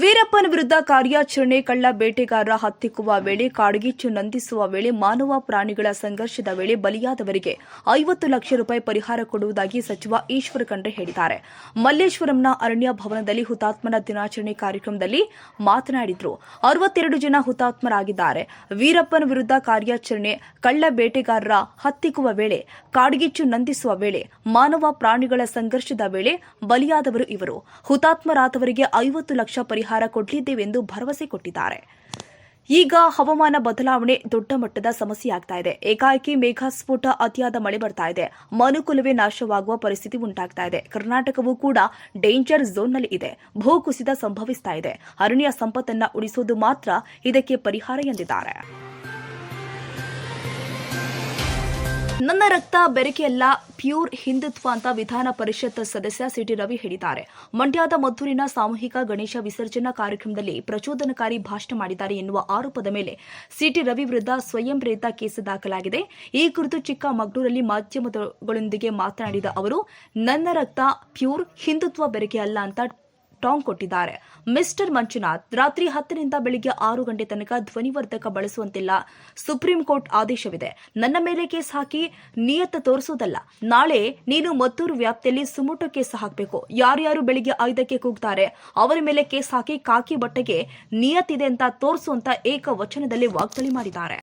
ವೀರಪ್ಪನ ವಿರುದ್ಧ ಕಾರ್ಯಾಚರಣೆ ಕಳ್ಳ ಬೇಟೆಗಾರರ ಹತ್ತಿಕ್ಕುವ ವೇಳೆ ಕಾಡ್ಗಿಚ್ಚು ನಂದಿಸುವ ವೇಳೆ ಮಾನವ ಪ್ರಾಣಿಗಳ ಸಂಘರ್ಷದ ವೇಳೆ ಬಲಿಯಾದವರಿಗೆ ಐವತ್ತು ಲಕ್ಷ ರೂಪಾಯಿ ಪರಿಹಾರ ಕೊಡುವುದಾಗಿ ಸಚಿವ ಈಶ್ವರ ಖಂಡ್ರೆ ಹೇಳಿದ್ದಾರೆ. ಮಲ್ಲೇಶ್ವರಂನ ಅರಣ್ಯ ಭವನದಲ್ಲಿ ಹುತಾತ್ಮರ ದಿನಾಚರಣೆ ಕಾರ್ಯಕ್ರಮದಲ್ಲಿ ಮಾತನಾಡಿದ್ರು. ಅರವತ್ತೆರಡು ಜನ ಹುತಾತ್ಮರಾಗಿದ್ದಾರೆ. ವೀರಪ್ಪನ ವಿರುದ್ಧ ಕಾರ್ಯಾಚರಣೆ ಕಳ್ಳ ಬೇಟೆಗಾರರ ಹತ್ತಿಕ್ಕುವ ವೇಳೆ, ಕಾಡ್ಗಿಚ್ಚು ನಂದಿಸುವ ವೇಳೆ, ಮಾನವ ಪ್ರಾಣಿಗಳ ಸಂಘರ್ಷದ ವೇಳೆ ಬಲಿಯಾದವರು ಇವರು. ಹುತಾತ್ಮರಾದವರಿಗೆ ಐವತ್ತು ಲಕ್ಷ ಪರಿಹಾರ ಕೊಡಲಿದ್ದೇವೆಂದು ಭರವಸೆ ಕೊಟ್ಟಿದ್ದಾರೆ. ಈಗ ಹವಾಮಾನ ಬದಲಾವಣೆ ದೊಡ್ಡ ಮಟ್ಟದ ಸಮಸ್ಯೆಯಾಗ್ತಾ ಇದೆ. ಏಕಾಏಕಿ ಮೇಘಸ್ಫೋಟ ಅತಿಯಾದ ಮಳೆ ಬರ್ತಾ ಇದೆ. ಮನುಕುಲವೇ ನಾಶವಾಗುವ ಪರಿಸ್ಥಿತಿ ಉಂಟಾಗ್ತಾ ಇದೆ. ಕರ್ನಾಟಕವೂ ಕೂಡ ಡೇಂಜರ್ ಝೋನ್ನಲ್ಲಿ ಇದೆ. ಭೂಕುಸಿತ ಸಂಭವಿಸ್ತಾ ಇದೆ. ಅರಣ್ಯ ಸಂಪತ್ತನ್ನ ಉಳಿಸೋದು ಮಾತ್ರ ಇದಕ್ಕೆ ಪರಿಹಾರ ಎಂದಿದ್ದಾರೆ. ನನ್ನ ರಕ್ತ ಬೆರಕೆಯಲ್ಲ ಪ್ಯೂರ್ ಹಿಂದುತ್ವ ಅಂತ ವಿಧಾನ ಪರಿಷತ್ ಸದಸ್ಯ ಸಿಟಿ ರವಿ ಹೇಳಿದ್ದಾರೆ. ಮಂಡ್ಯದ ಮದ್ದೂರಿನ ಸಾಮೂಹಿಕ ಗಣೇಶ ವಿಸರ್ಜನಾ ಕಾರ್ಯಕ್ರಮದಲ್ಲಿ ಪ್ರಚೋದನಕಾರಿ ಭಾಷಣ ಮಾಡಿದ್ದಾರೆ ಎನ್ನುವ ಆರೋಪದ ಮೇಲೆ ಸಿಟಿ ರವಿ ವಿರುದ್ಧ ಸ್ವಯಂ ಪ್ರೇರಿತ ಕೇಸ್ ದಾಖಲಾಗಿದೆ. ಈ ಕುರಿತು ಚಿಕ್ಕಮಗಳೂರಲ್ಲಿ ಮಾಧ್ಯಮಗಳೊಂದಿಗೆ ಮಾತನಾಡಿದ ಅವರು, ನನ್ನ ರಕ್ತ ಪ್ಯೂರ್ ಹಿಂದುತ್ವ ಬೆರಕೆ ಅಲ್ಲ ಅಂತ ಟಾಂಗ್ ಕೊಟ್ಟಿದ್ದಾರೆ. ಮಿಸ್ಟರ್ ಮಂಜುನಾಥ್ ರಾತ್ರಿ ಹತ್ತರಿಂದ ಬೆಳಿಗ್ಗೆ ಆರು ಗಂಟೆ ತನಕ ಧ್ವನಿವರ್ಧಕ ಬಳಸುವಂತಿಲ್ಲ. ಸುಪ್ರೀಂ ಕೋರ್ಟ್ ಆದೇಶವಿದೆ. ನನ್ನ ಮೇಲೆ ಕೇಸ್ ಹಾಕಿ ನಿಯತ್ತ ತೋರಿಸೋದಲ್ಲ ನಾಳೆ ನೀನು ಮತ್ತೂರು ವ್ಯಾಪ್ತಿಯಲ್ಲಿ ಸುಮುಟ ಕೇಸ್ ಹಾಕಬೇಕು. ಯಾರ್ಯಾರು ಬೆಳಿಗ್ಗೆ ಐದಕ್ಕೆ ಕೂಗ್ತಾರೆ, ಅವರ ಮೇಲೆ ಕೇಸ್ ಹಾಕಿ ಕಾಕಿ ಬಟ್ಟೆಗೆ ನಿಯತ್ತಿದೆ ಅಂತ ತೋರಿಸುವಂತ ಏಕವಚನದಲ್ಲಿ ವಾಗ್ದಾಳಿ ಮಾಡಿದ್ದಾರೆ.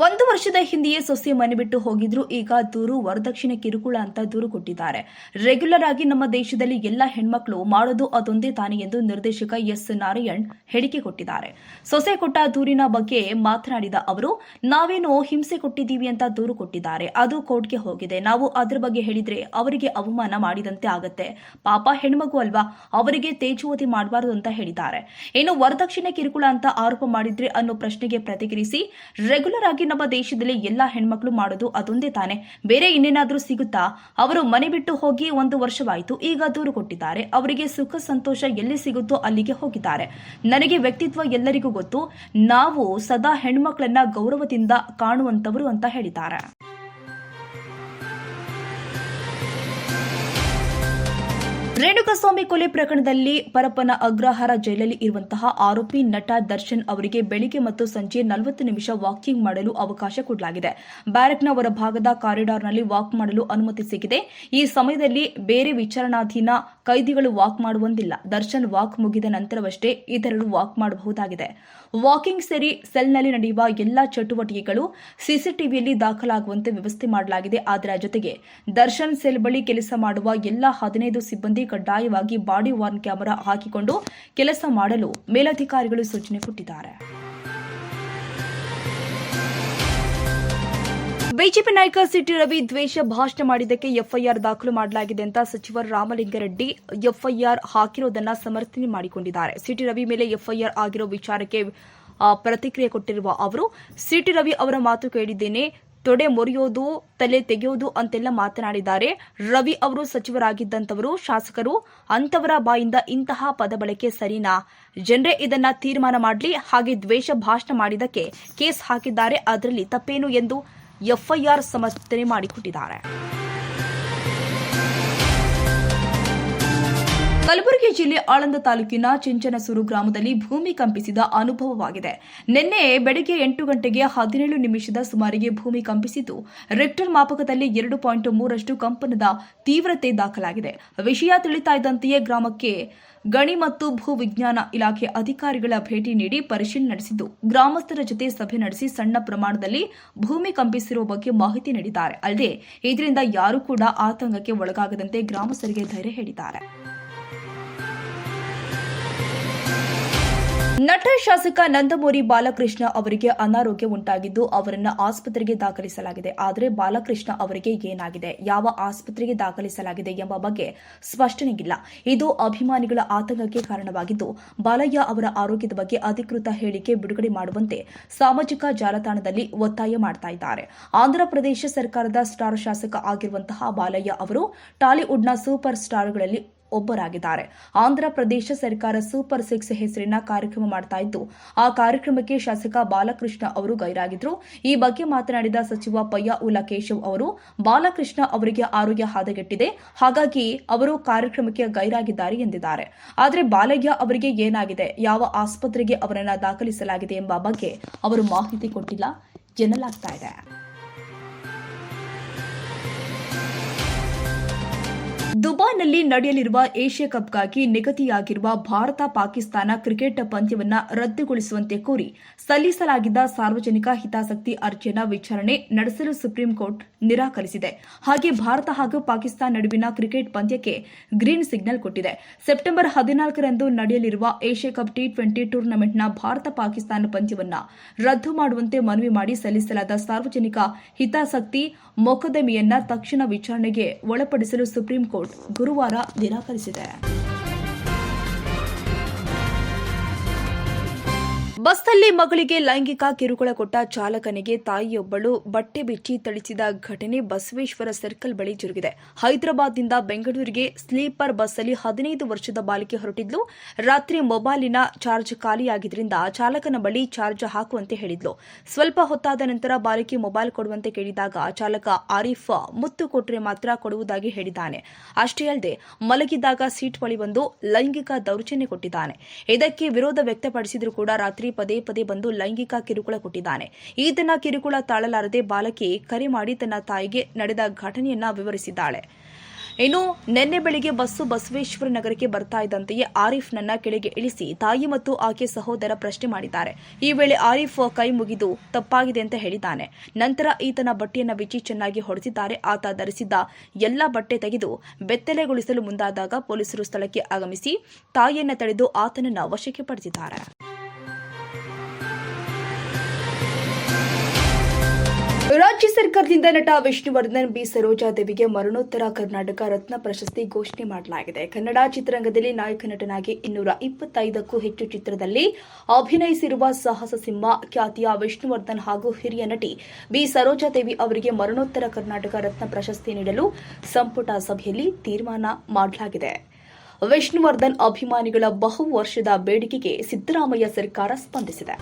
ಒಂದು ವರ್ಷದ ಹಿಂದೆಯೇ ಸೊಸೆ ಮನೆ ಬಿಟ್ಟು ಹೋಗಿದ್ರು. ಈಗ ದೂರು ವರದಕ್ಷಿಣೆ ಕಿರುಕುಳ ಅಂತ ದೂರು ಕೊಟ್ಟಿದ್ದಾರೆ. ರೆಗ್ಯುಲರ್ ಆಗಿ ನಮ್ಮ ದೇಶದಲ್ಲಿ ಎಲ್ಲ ಹೆಣ್ಮಕ್ಳು ಮಾಡೋದು ಅದೊಂದೇ ತಾನೆ ಎಂದು ನಿರ್ದೇಶಕ ಎಸ್. ನಾರಾಯಣ್ ಹೇಳಿಕೆ ಕೊಟ್ಟಿದ್ದಾರೆ. ಸೊಸೆ ಕೊಟ್ಟ ದೂರಿನ ಬಗ್ಗೆ ಮಾತನಾಡಿದ ಅವರು, ನಾವೇನು ಹಿಂಸೆ ಕೊಟ್ಟಿದ್ದೀವಿ ಅಂತ ದೂರು ಕೊಟ್ಟಿದ್ದಾರೆ. ಅದು ಕೋರ್ಟ್ಗೆ ಹೋಗಿದೆ. ನಾವು ಅದ್ರ ಬಗ್ಗೆ ಹೇಳಿದ್ರೆ ಅವರಿಗೆ ಅವಮಾನ ಮಾಡಿದಂತೆ ಆಗತ್ತೆ. ಪಾಪ ಹೆಣ್ಮಗು ಅಲ್ವಾ? ಅವರಿಗೆ ತೇಜುವತಿ ಮಾಡಬಾರದು ಅಂತ ಹೇಳಿದ್ದಾರೆ. ಇನ್ನು ವರದಕ್ಷಿಣೆ ಕಿರುಕುಳ ಅಂತ ಆರೋಪ ಮಾಡಿದ್ರೆ ಅನ್ನೋ ಪ್ರಶ್ನೆಗೆ ಪ್ರತಿಕ್ರಿಯಿಸಿ ರೆಗ್ಯುಲರ್ ಆಗಿ ನಮ್ಮ ದೇಶದಲ್ಲಿ ಎಲ್ಲಾ ಹೆಣ್ಮಕ್ಳು ಮಾಡೋದು ಅದೊಂದೇ ತಾನೆ. ಬೇರೆ ಇನ್ನೇನಾದ್ರೂ ಸಿಗುತ್ತಾ? ಅವರು ಮನೆ ಬಿಟ್ಟು ಹೋಗಿ ಒಂದು ವರ್ಷವಾಯಿತು, ಈಗ ದೂರು ಕೊಟ್ಟಿದ್ದಾರೆ. ಅವರಿಗೆ ಸುಖ, ಸಂತೋಷ ಎಲ್ಲಿ ಸಿಗುತ್ತೋ ಅಲ್ಲಿಗೆ ಹೋಗಿದ್ದಾರೆ. ನನಗೆ ವ್ಯಕ್ತಿತ್ವ ಎಲ್ಲರಿಗೂ ಗೊತ್ತು. ನಾವು ಸದಾ ಹೆಣ್ಮಕ್ಳನ್ನ ಗೌರವದಿಂದ ಕಾಣುವಂತವರು ಅಂತ ಹೇಳಿದ್ದಾರೆ. ರೇಣುಕಸ್ವಾಮಿ ಕೊಲೆ ಪ್ರಕರಣದಲ್ಲಿ ಪರಪ್ಪನ ಅಗ್ರಹಾರ ಜೈಲಲ್ಲಿ ಇರುವಂತಹ ಆರೋಪಿ ನಟ ದರ್ಶನ್ ಅವರಿಗೆ ಬೆಳಿಗ್ಗೆ ಮತ್ತು ಸಂಜೆ ನಲವತ್ತು ನಿಮಿಷ ವಾಕಿಂಗ್ ಮಾಡಲು ಅವಕಾಶ ಕೊಡಲಾಗಿದೆ. ಬ್ಯಾರಕ್ನ ಹೊರಭಾಗದ ಕಾರಿಡಾರ್ನಲ್ಲಿ ವಾಕ್ ಮಾಡಲು ಅನುಮತಿ ಸಿಕ್ಕಿದೆ ಈ ಸಮಯದಲ್ಲಿ ಬೇರೆ ವಿಚಾರಣಾಧೀನ ಕೈದಿಗಳು ವಾಕ್ ಮಾಡುವಂತಿಲ್ಲ. ದರ್ಶನ್ ವಾಕ್ ಮುಗಿದ ನಂತರವಷ್ಟೇ ಇತರರು ವಾಕ್ ಮಾಡಬಹುದಾಗಿದೆ. ವಾಕಿಂಗ್ ಸೇರಿ ಸೆಲ್ನಲ್ಲಿ ನಡೆಯುವ ಎಲ್ಲಾ ಚಟುವಟಿಕೆಗಳು ಸಿಸಿಟಿವಿಯಲ್ಲಿ ದಾಖಲಾಗುವಂತೆ ವ್ಯವಸ್ಥೆ ಮಾಡಲಾಗಿದೆ. ಅದರ ಜೊತೆಗೆ ದರ್ಶನ್ ಸೆಲ್ ಬಳಿ ಕೆಲಸ ಮಾಡುವ ಎಲ್ಲಾ ಹದಿನೈದು ಸಿಬ್ಬಂದಿ ಕಡ್ಡಾಯವಾಗಿ ಬಾಡಿ ವಾರ್ನ್ ಕ್ಯಾಮೆರಾ ಹಾಕಿಕೊಂಡು ಕೆಲಸ ಮಾಡಲು ಮೇಲಧಿಕಾರಿಗಳು ಸೂಚನೆ ಕೊಟ್ಟಿದ್ದಾರೆ. ಬಿಜೆಪಿ ನಾಯಕ ಸಿಟಿ ರವಿ ದ್ವೇಷ ಭಾಷಣ ಮಾಡಿದ್ದಕ್ಕೆ ಎಫ್ಐಆರ್ ದಾಖಲು ಮಾಡಲಾಗಿದೆ ಅಂತ ಸಚಿವ ರಾಮಲಿಂಗಾರೆಡ್ಡಿ ಎಫ್ಐಆರ್ ಹಾಕಿರೋದನ್ನ ಸಮರ್ಥನೆ ಮಾಡಿಕೊಂಡಿದ್ದಾರೆ. ಸಿಟಿ ರವಿ ಮೇಲೆ ಎಫ್ಐಆರ್ ಆಗಿರೋ ವಿಚಾರಕ್ಕೆ ಪ್ರತಿಕ್ರಿಯೆ ಕೊಟ್ಟಿರುವ ಅವರು, ಸಿಟಿ ರವಿ ಅವರ ಮಾತು ಕೇಳಿದ್ದೇನೆ ತೊಡೆ ಮುರಿಯೋದು, ತಲೆ ತೆಗೆಯೋದು ಅಂತೆಲ್ಲ ಮಾತನಾಡಿದ್ದಾರೆ. ರವಿ ಅವರು ಸಚಿವರಾಗಿದ್ದಂಥವರು, ಶಾಸಕರು ಅಂತವರ ಬಾಯಿಂದ ಇಂತಹ ಪದ ಬಳಕೆ ಸರಿನಾ? ಜನರೇ ಇದನ್ನ ತೀರ್ಮಾನ ಮಾಡಲಿ, ಹಾಗೆ ದ್ವೇಷ ಭಾಷಣ ಮಾಡಿದಕ್ಕೆ ಕೇಸ್ ಹಾಕಿದ್ದಾರೆ. ಅದರಲ್ಲಿ ತಪ್ಪೇನು ಎಂದು ಎಫ್ಐಆರ್ ಸಮರ್ಥನೆ ಮಾಡಿಕೊಟ್ಟಿದ್ದಾರೆ. ಕಲಬುರಗಿ ಜಿಲ್ಲೆ ಆಳಂದ ತಾಲೂಕಿನ ಚಿಂಚನಸೂರು ಗ್ರಾಮದಲ್ಲಿ ಭೂಮಿ ಕಂಪಿಸಿದ ಅನುಭವವಾಗಿದೆ. ನಿನ್ನೆ ಬೆಳಗ್ಗೆ ಎಂಟು ಗಂಟೆಗೆ ಹದಿನೇಳು ನಿಮಿಷದ ಸುಮಾರಿಗೆ ಭೂಮಿ ಕಂಪಿಸಿದ್ದು, ರಿಕ್ಟರ್ ಮಾಪಕದಲ್ಲಿ ಎರಡು ಪಾಯಿಂಟ್ ಮೂರಷ್ಟು ಕಂಪನದ ತೀವ್ರತೆ ದಾಖಲಾಗಿದೆ. ವಿಷಯ ತಿಳಿತಾ ಇದ್ದಂತೆಯೇ ಗ್ರಾಮಕ್ಕೆ ಗಣಿ ಮತ್ತು ಭೂ ವಿಜ್ಞಾನ ಇಲಾಖೆ ಅಧಿಕಾರಿಗಳ ಭೇಟಿ ನೀಡಿ ಪರಿಶೀಲನೆ ನಡೆಸಿದ್ದು, ಗ್ರಾಮಸ್ಥರ ಜೊತೆ ಸಭೆ ನಡೆಸಿ ಸಣ್ಣ ಪ್ರಮಾಣದಲ್ಲಿ ಭೂಮಿ ಕಂಪಿಸಿರುವ ಬಗ್ಗೆ ಮಾಹಿತಿ ನೀಡಿದ್ದಾರೆ. ಅಲ್ಲದೆ, ಇದರಿಂದ ಯಾರೂ ಕೂಡ ಆತಂಕಕ್ಕೆ ಒಳಗಾಗದಂತೆ ಗ್ರಾಮಸ್ಥರಿಗೆ ಧೈರ್ಯ ಹೇಳಿದ್ದಾರೆ. ನಟ ಶಾಸಕ ನಂದಮೂರಿ ಬಾಲಕೃಷ್ಣ ಅವರಿಗೆ ಅನಾರೋಗ್ಯ ಉಂಟಾಗಿದ್ದು ಅವರನ್ನು ಆಸ್ಪತ್ರೆಗೆ ದಾಖಲಿಸಲಾಗಿದೆ. ಆದರೆ ಬಾಲಕೃಷ್ಣ ಅವರಿಗೆ ಏನಾಗಿದೆ? ಯಾವ ಆಸ್ಪತ್ರೆಗೆ ದಾಖಲಿಸಲಾಗಿದೆ ಎಂಬ ಬಗ್ಗೆ ಸ್ಪಷ್ಟನೆಗಿಲ್ಲ. ಇದು ಅಭಿಮಾನಿಗಳ ಆತಂಕಕ್ಕೆ ಕಾರಣವಾಗಿದ್ದು ಬಾಲಯ್ಯ ಅವರ ಆರೋಗ್ಯದ ಬಗ್ಗೆ ಅಧಿಕೃತ ಹೇಳಿಕೆ ಬಿಡುಗಡೆ ಮಾಡುವಂತೆ ಸಾಮಾಜಿಕ ಜಾಲತಾಣದಲ್ಲಿ ಒತ್ತಾಯ ಮಾಡ್ತಾ ಇದ್ದಾರೆ. ಆಂಧ್ರಪ್ರದೇಶ ಸರ್ಕಾರದ ಸ್ಟಾರ್ ಶಾಸಕ ಆಗಿರುವಂತಹ ಬಾಲಯ್ಯ ಅವರು ಟಾಲಿವುಡ್ನ ಸೂಪರ್ ಸ್ಟಾರ್ಗಳಲ್ಲಿ ಒಬ್ಬರಾಗಿದ್ದಾರೆ. ಆಂಧ್ರ ಪ್ರದೇಶ ಸರ್ಕಾರ ಸೂಪರ್ ಸಿಕ್ಸ್ ಹೆಸರಿನ ಕಾರ್ಯಕ್ರಮ ಮಾಡ್ತಾ ಇದ್ದು, ಆ ಕಾರ್ಯಕ್ರಮಕ್ಕೆ ಶಾಸಕ ಬಾಲಕೃಷ್ಣ ಅವರು ಗೈರಾಗಿದ್ರು. ಈ ಬಗ್ಗೆ ಮಾತನಾಡಿದ ಸಚಿವ ಪಯ್ಯ ಉಲಾ ಅವರು, ಬಾಲಕೃಷ್ಣ ಅವರಿಗೆ ಆರೋಗ್ಯ ಹದಗೆಟ್ಟಿದೆ. ಹಾಗಾಗಿ ಅವರು ಕಾರ್ಯಕ್ರಮಕ್ಕೆ ಗೈರಾಗಿದ್ದಾರೆ ಎಂದಿದ್ದಾರೆ. ಆದರೆ ಬಾಲಯ್ಯ ಅವರಿಗೆ ಏನಾಗಿದೆ? ಯಾವ ಆಸ್ಪತ್ರೆಗೆ ಅವರನ್ನು ದಾಖಲಿಸಲಾಗಿದೆ ಎಂಬ ಬಗ್ಗೆ ಅವರು ಮಾಹಿತಿ ಕೊಟ್ಟಿಲ್ಲ. ಎನ್ನಲಾಗ್ತಾ ಇದೆ. ದುಬೈನಲ್ಲಿ ನಡೆಯಲಿರುವ ಏಷ್ಯಾ ಕಪ್ಗಾಗಿ ನಿಗದಿಯಾಗಿರುವ ಭಾರತ ಪಾಕಿಸ್ತಾನ ಕ್ರಿಕೆಟ್ ಪಂದ್ಯವನ್ನು ರದ್ದುಗೊಳಿಸುವಂತೆ ಕೋರಿ ಸಲ್ಲಿಸಲಾಗಿದ್ದ ಸಾರ್ವಜನಿಕ ಹಿತಾಸಕ್ತಿ ಅರ್ಜಿಯನ್ನ ವಿಚಾರಣೆ ನಡೆಸಲು ಸುಪ್ರೀಂ ಕೋರ್ಟ್ ನಿರಾಕರಿಸಿದೆ. ಹಾಗೆ ಭಾರತ ಹಾಗೂ ಪಾಕಿಸ್ತಾನ ನಡುವಿನ ಕ್ರಿಕೆಟ್ ಪಂದ್ಯಕ್ಕೆ ಗ್ರೀನ್ ಸಿಗ್ನಲ್ ಕೊಟ್ಟಿದೆ. ಸೆಪ್ಟೆಂಬರ್ ಹದಿನಾಲ್ಕರಂದು ನಡೆಯಲಿರುವ ಏಷ್ಯಾ ಕಪ್ ಟಿ ಟ್ವೆಂಟಿ ಟೂರ್ನಮೆಂಟ್ನ ಭಾರತ ಪಾಕಿಸ್ತಾನ ಪಂದ್ಯವನ್ನು ರದ್ದು ಮಾಡುವಂತೆ ಮನವಿ ಮಾಡಿ ಸಲ್ಲಿಸಲಾದ ಸಾರ್ವಜನಿಕ ಹಿತಾಸಕ್ತಿ ಮೊಕದ್ದಮೆಯನ್ನ ತಕ್ಷಣ ವಿಚಾರಣೆಗೆ ಒಳಪಡಿಸಲು ಸುಪ್ರೀಂ ಕೋರ್ಟ್ ಗುರುವಾರ ನಿರಾಕರಿಸಿದೆ ಬಸ್ನಲ್ಲಿ ಮಗಳಿಗೆ ಲೈಂಗಿಕ ಕಿರುಕುಳ ಕೊಟ್ಟ ಚಾಲಕನಿಗೆ ತಾಯಿಯೊಬ್ಬಳು ಬಟ್ಟೆ ಬಿಚ್ಚಿ ಥಳಿಸಿದ ಘಟನೆ ಬಸವೇಶ್ವರ ಸರ್ಕಲ್ ಬಳಿ ಜರುಗಿದೆ. ಹೈದರಾಬಾದ್ನಿಂದ ಬೆಂಗಳೂರಿಗೆ ಸ್ಲೀಪರ್ ಬಸ್ಸಲ್ಲಿ ಹದಿನೈದು ವರ್ಷದ ಬಾಲಿಕೆ ಹೊರಟಿದ್ಲು. ರಾತ್ರಿ ಮೊಬೈಲಿನ ಚಾರ್ಜ್ ಖಾಲಿಯಾಗಿದ್ದರಿಂದ ಚಾಲಕನ ಬಳಿ ಚಾರ್ಜ್ ಹಾಕುವಂತೆ ಹೇಳಿದ್ಲು. ಸ್ವಲ್ಪ ಹೊತ್ತಾದ ನಂತರ ಬಾಲಕಿ ಮೊಬೈಲ್ ಕೊಡುವಂತೆ ಕೇಳಿದಾಗ ಚಾಲಕ ಆರಿಫ್ ಮುತ್ತು ಕೊಟ್ಟರೆ ಮಾತ್ರ ಕೊಡುವುದಾಗಿ ಹೇಳಿದ್ದಾನೆ. ಅಷ್ಟೇ ಅಲ್ಲದೆ ಮಲಗಿದಾಗ ಸೀಟ್ ಬಳಿ ಬಂದು ಲೈಂಗಿಕ ದೌರ್ಜನ್ಯ ಕೊಟ್ಟಿದ್ದಾನೆ. ಇದಕ್ಕೆ ವಿರೋಧ ವ್ಯಕ್ತಪಡಿಸಿದರೂ ಕೂಡ ರಾತ್ರಿ ಪದೇ ಪದೇ ಬಂದು ಲೈಂಗಿಕ ಕಿರುಕುಳ ಕೊಟ್ಟಿದ್ದಾನೆ. ಈತನ ಕಿರುಕುಳ ತಾಳಲಾರದೆ ಬಾಲಕಿ ಕರೆ ಮಾಡಿ ತನ್ನ ತಾಯಿಗೆ ನಡೆದ ಘಟನೆಯನ್ನ ವಿವರಿಸಿದ್ದಾಳೆ. ಇನ್ನು ನಿನ್ನೆ ಬೆಳಿಗ್ಗೆ ಬಸ್ಸು ಬಸವೇಶ್ವರ ನಗರಕ್ಕೆ ಬರ್ತಾ ಇದ್ದಂತೆಯೇ ಆರಿಫ್ ನನ್ನ ಕೆಳಗೆ ಇಳಿಸಿ ತಾಯಿ ಮತ್ತು ಆಕೆ ಸಹೋದರ ಪ್ರಶ್ನೆ ಮಾಡಿದ್ದಾರೆ. ಈ ವೇಳೆ ಆರಿಫ್ ಕೈ ಮುಗಿದು ತಪ್ಪಾಗಿದೆ ಅಂತ ಹೇಳಿದ್ದಾನೆ. ನಂತರ ಈತನ ಬಟ್ಟೆಯನ್ನು ಬಿಚ್ಚಿ ಚೆನ್ನಾಗಿ ಹೊಡೆದಿದ್ದಾರೆ. ಆತ ಧರಿಸಿದ್ದ ಎಲ್ಲ ಬಟ್ಟೆ ತೆಗೆದು ಬೆತ್ತಲೆಗೊಳಿಸಲು ಮುಂದಾದಾಗ ಪೊಲೀಸರು ಸ್ಥಳಕ್ಕೆ ಆಗಮಿಸಿ ತಾಯಿಯನ್ನ ತಡೆದು ಆತನನ್ನ ವಶಕ್ಕೆ ಪಡೆದಿದ್ದಾರೆ. ರಾಜ್ಯ ಸರ್ಕಾರದಿಂದ ನಟ ವಿಷ್ಣುವರ್ಧನ್ ಬಿ. ಸರೋಜಾದೇವಿಗೆ ಮರಣೋತ್ತರ ಕರ್ನಾಟಕ ರತ್ನ ಪ್ರಶಸ್ತಿ ಘೋಷಣೆ ಮಾಡಲಾಗಿದೆ. ಕನ್ನಡ ಚಿತ್ರರಂಗದಲ್ಲಿ ನಾಯಕ ನಟನಾಗಿ ಇನ್ನೂರ ಇಪ್ಪತ್ತೈದಕ್ಕೂ ಹೆಚ್ಚು ಚಿತ್ರದಲ್ಲಿ ಅಭಿನಯಿಸಿರುವ ಸಾಹಸ ಸಿಂಹ, ಖ್ಯಾತಿಯ ವಿಷ್ಣುವರ್ಧನ್ ಹಾಗೂ ಹಿರಿಯ ನಟಿ ಬಿ. ಸರೋಜಾದೇವಿ ಅವರಿಗೆ ಮರಣೋತ್ತರ ಕರ್ನಾಟಕ ರತ್ನ ಪ್ರಶಸ್ತಿ ನೀಡಲು ಸಂಪುಟ ಸಭೆಯಲ್ಲಿ ತೀರ್ಮಾನ ಮಾಡಲಾಗಿದೆ. ವಿಷ್ಣುವರ್ಧನ್ ಅಭಿಮಾನಿಗಳ ಬಹು ವರ್ಷದ ಬೇಡಿಕೆಗೆ ಸಿದ್ದರಾಮಯ್ಯ ಸರ್ಕಾರ ಸ್ಪಂದಿಸಿದೆ.